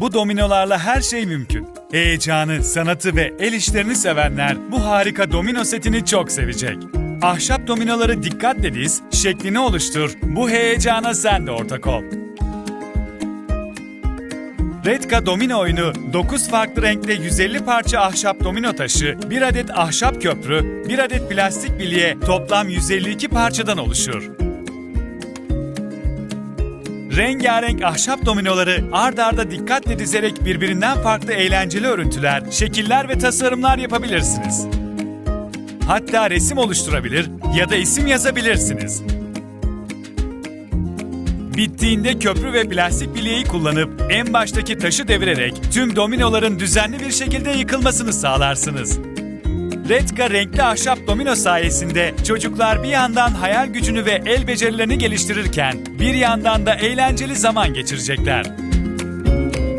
Bu dominolarla her şey mümkün. Heyecanı, sanatı ve el işlerini sevenler bu harika domino setini çok sevecek. Ahşap dominoları dikkatle diz, şeklini oluştur. Bu heyecana sen de ortak ol. Redka domino oyunu 9 farklı renkte 150 parça ahşap domino taşı, 1 adet ahşap köprü, 1 adet plastik bilye toplam 152 parçadan oluşur. Rengarenk ahşap dominoları ard arda dikkatle dizerek birbirinden farklı eğlenceli örüntüler, şekiller ve tasarımlar yapabilirsiniz. Hatta resim oluşturabilir ya da isim yazabilirsiniz. Bittiğinde köprü ve plastik bilyeyi kullanıp en baştaki taşı devirerek tüm dominoların düzenli bir şekilde yıkılmasını sağlarsınız. Redka renkli ahşap domino sayesinde çocuklar bir yandan hayal gücünü ve el becerilerini geliştirirken bir yandan da eğlenceli zaman geçirecekler.